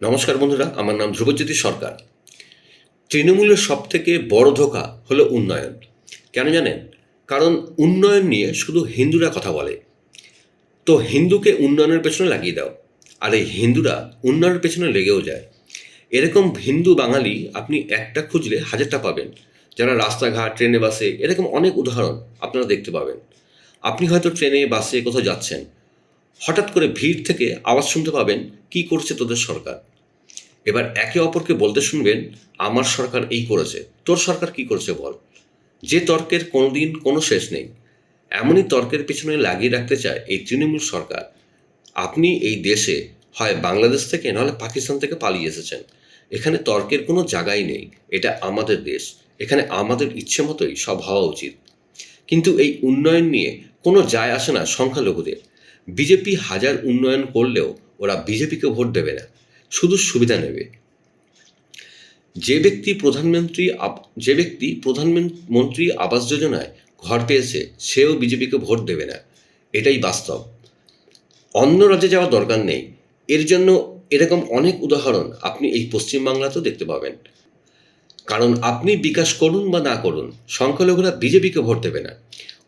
নমস্কার বন্ধুরা, আমার নাম ধ্রুবজ্যোতি সরকার। তৃণমূলের সব থেকে বড় ধোকা হলো উন্নয়ন। কেন জানেন? কারণ উন্নয়ন নিয়ে শুধু হিন্দুরা কথা বলে। তো হিন্দুকে উন্নয়নের পেছনে লাগিয়ে দাও, আর এই হিন্দুরা উন্নয়নের পেছনে লেগেও যায়। এরকম হিন্দু বাঙালি আপনি একটা খুঁজলে হাজারটা পাবেন। যারা রাস্তাঘাট, ট্রেনে, বাসে, এরকম অনেক উদাহরণ আপনারা দেখতে পাবেন। আপনি হয়তো ট্রেনে, বাসে কোথাও যাচ্ছেন। হঠাৎ করে ভিড় থেকে আওয়াজ শুনতে পাবেন, কি করছে তোদের সরকার? এবার একে অপরকে বলতে শুনবেন, আমার সরকার এই করেছে। তোর সরকার কি করেছে বল? যে তর্কের কোনোদিন কোনো শেষ নেই। এমনই তর্কের পেছনে লাগিয়ে রাখতে চায় এই তৃণমূল সরকার। আপনি এই দেশে হয় বাংলাদেশ থেকে, নাহলে পাকিস্তান থেকে পালিয়ে এসেছেন। এখানে তর্কের কোনো জায়গাই নেই। এটা আমাদের দেশ। এখানে আমাদের ইচ্ছে মতোই সব হওয়া উচিত। কিন্তু এই উন্নয়ন নিয়ে কোনো যায় আসে না সংখ্যালঘুদের। বিজেপি হাজার উন্নয়ন করলেও ওরা বিজেপিকে ভোট দেবে না। শুধু সুবিধা নেবে। যে ব্যক্তি প্রধানমন্ত্রী যে ব্যক্তি প্রধানমন্ত্রী আবাস যোজনায় ঘর পেয়েছে, সেও বিজেপিকে ভোট দেবে না। এটাই বাস্তব। অন্য রাজ্যে যাওয়ার দরকার নেই। এর জন্য এরকম অনেক উদাহরণ আপনি এই পশ্চিমবাংলাতেও দেখতে পাবেন। কারণ আপনি বিকাশ করুন বা না করুন, সংখ্যালঘুরা বিজেপিকে ভোট দেবে না।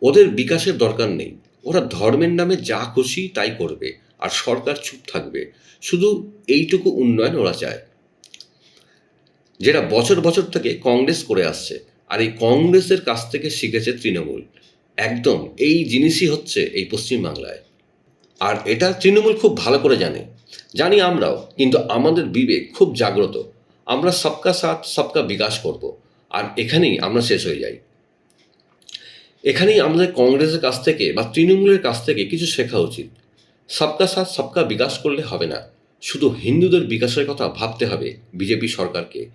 ওদের বিকাশের দরকার নেই। ওরা ধর্মের নামে যা খুশি তাই করবে। আর সরকার চুপ থাকবে। শুধু এইটুকু উন্নয়ন ওরা চায়। যেটা বছর বছর থেকে কংগ্রেস করে আসছে, আর এই কংগ্রেসের কাছ থেকে শিখেছে তৃণমূল। একদম এই জিনিসই হচ্ছে এই পশ্চিমবাংলায়। আর এটা তৃণমূল খুব ভালো করে জানে। জানি আমরাও, কিন্তু আমাদের বিবেক খুব জাগ্রত। আমরা সবকা সাথ, সবকা বিকাশ করব, আর এখানেই আমরা শেষ হয়ে যাই। এখানেই আমাদের কংগ্রেসের কাছ থেকে বা তৃণমূলের কাছ থেকে কিছু শেখা উচিত। সবকা সাথ সবকা বিকাশ করলে হবে না। শুধু হিন্দুদের বিকাশের কথা ভাবতে হবে বিজেপি সরকারকে।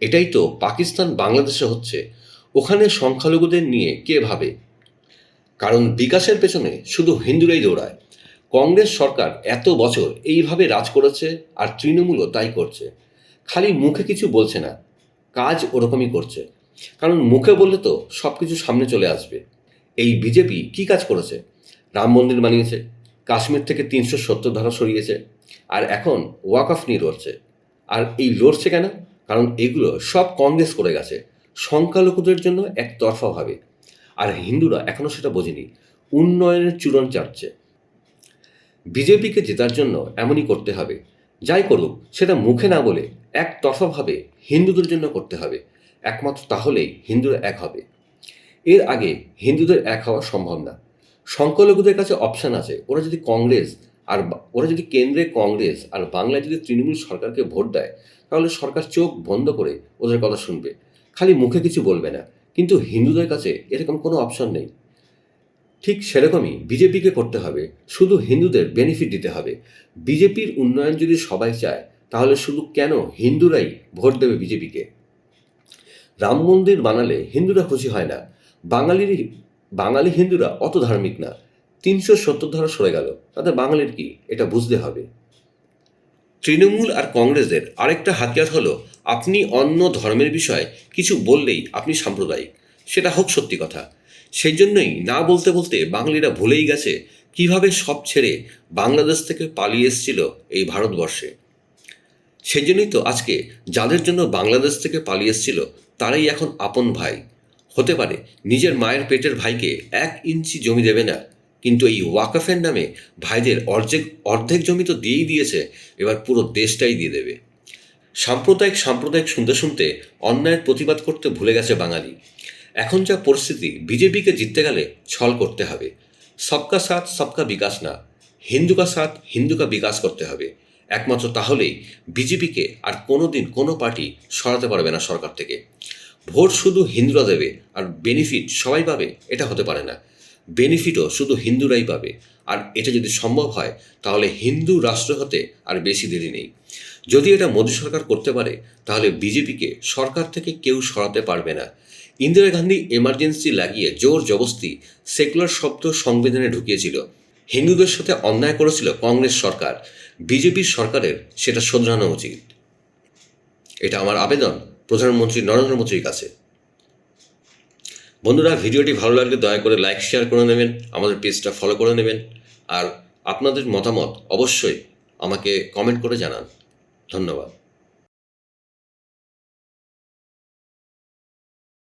এটাই তো পাকিস্তান বাংলাদেশে হচ্ছে। ওখানে সংখ্যালঘুদের নিয়ে কে ভাবে? কারণ বিকাশের পেছনে শুধু হিন্দুরাই দৌড়ায়। কংগ্রেস সরকার এত বছর এইভাবে রাজ করেছে আর তৃণমূলও তাই করছে। খালি মুখে কিছু বলছে না। কাজ ওরকমই করছে। কারণ মুখে বললে তো সব কিছু সামনে চলে আসবে। এই বিজেপি কি কাজ করেছে? রাম মন্দির বানিয়েছে। কাশ্মীর থেকে তিনশো সত্তর ধারা সরিয়েছে, আর এখন ওয়াক অফ নিয়ে লড়ছে। আর এই লড়ছে কেন? কারণ এগুলো সব কংগ্রেস করে গেছে, সংখ্যালঘুদের জন্য একতরফাভাবে আর হিন্দুরা এখনও সেটা বোঝেনি, উন্নয়নের চূড়ণ চাটছে বিজেপিকে জেতার জন্য এমনই করতে হবে, যাই করুক, সেটা মুখে না বলে একতরফাভাবে হিন্দুদের জন্য করতে হবে। একমাত্র তাহলেই হিন্দুরা এক হবে। এর আগে হিন্দুদের এক হওয়া সম্ভব না। সংখ্যালঘুদের কাছে অপশান আছে। ওরা যদি কংগ্রেস আর ওরা যদি কেন্দ্রে কংগ্রেস আর বাংলায় যদি তৃণমূল সরকারকে ভোট দেয়, তাহলে সরকার চোখ বন্ধ করে ওদের কথা শুনবে। খালি মুখে কিছু বলবে না। কিন্তু হিন্দুদের কাছে এরকম কোনো অপশন নেই। ঠিক সেরকমই বিজেপিকে করতে হবে। শুধু হিন্দুদের বেনিফিট দিতে হবে। বিজেপির উন্নয়ন যদি সবাই চায়, তাহলে শুধু কেন হিন্দুরাই ভোট দেবে বিজেপিকে? রাম মন্দির বানালে হিন্দুরা খুশি হয় না। বাঙালির বাঙালি হিন্দুরা অত ধার্মিক না। তিনশো সত্তর ধারা সরে গেল। তাতে বাঙালির কি? এটা বুঝতে হবে। তৃণমূল আর কংগ্রেসের আরেকটা হাতিয়ার হলো, আপনি অন্য ধর্মের বিষয়ে কিছু বললেই আপনি সাম্প্রদায়িক। সেটা হোক সত্যি কথা। সেই জন্যই না বলতে বলতে বাঙালিরা ভুলেই গেছে কীভাবে সব ছেড়ে বাংলাদেশ থেকে পালিয়ে এসেছিল এই ভারতবর্ষে। সেই জন্যই তো আজকে যাদের জন্য বাংলাদেশ থেকে পালিয়ে এসেছিল, তারাই এখন আপন ভাই। হতে পারে। নিজের মায়ের পেটের ভাইকে এক ইঞ্চি জমি দেবে না। কিন্তু এই ওয়াকাফের নামে ভাইদের অর্ধেক অর্ধেক জমি তো দিয়েই দিয়েছে। এবার পুরো দেশটাই দিয়ে দেবে। সাম্প্রদায়িক সাম্প্রদায়িক শুনতে শুনতে অন্যায়ের প্রতিবাদ করতে ভুলে গেছে বাঙালি। এখন যা পরিস্থিতি, বিজেপিকে জিততে গেলে ছল করতে হবে। সবকা সাথ, সবকা বিকাশ না। হিন্দু কা সাথ হিন্দু কা বিকাশ করতে হবে। একমাত্র তাহলেই বিজেপিকে আর কোনো দিন কোনো পার্টি সরাতে পারবে না সরকার থেকে। ভোট শুধু হিন্দুরা দেবে আর বেনিফিট সবাই পাবে, এটা হতে পারে না। বেনিফিটও শুধু হিন্দুরাই পাবে। আর এটা যদি সম্ভব হয়, তাহলে হিন্দু রাষ্ট্র হতে আর বেশি দেরি নেই। যদি এটা মোদী সরকার করতে পারে, তাহলে বিজেপিকে সরকার থেকে কেউ সরাতে পারবে না। ইন্দিরা গান্ধী এমার্জেন্সি লাগিয়ে জোর জবস্তি সেকুলার শব্দ সংবিধানে ঢুকিয়েছিল। হিন্দুদের সাথে অন্যায় করেছিল কংগ্রেস সরকার। বিজেপির সরকারের সেটা শোধরানো উচিত। এটা আমার আবেদন। প্রধানমন্ত্রী, নরেন্দ্র মোদীর কাছে। বন্ধুরা, ভিডিওটি ভালো লাগলে দয়া করে লাইক, শেয়ার করে নেবেন, আমাদের পেজটা ফলো করে নেবেন, আর আপনাদের মতামত অবশ্যই আমাকে কমেন্ট করে জানান। ধন্যবাদ।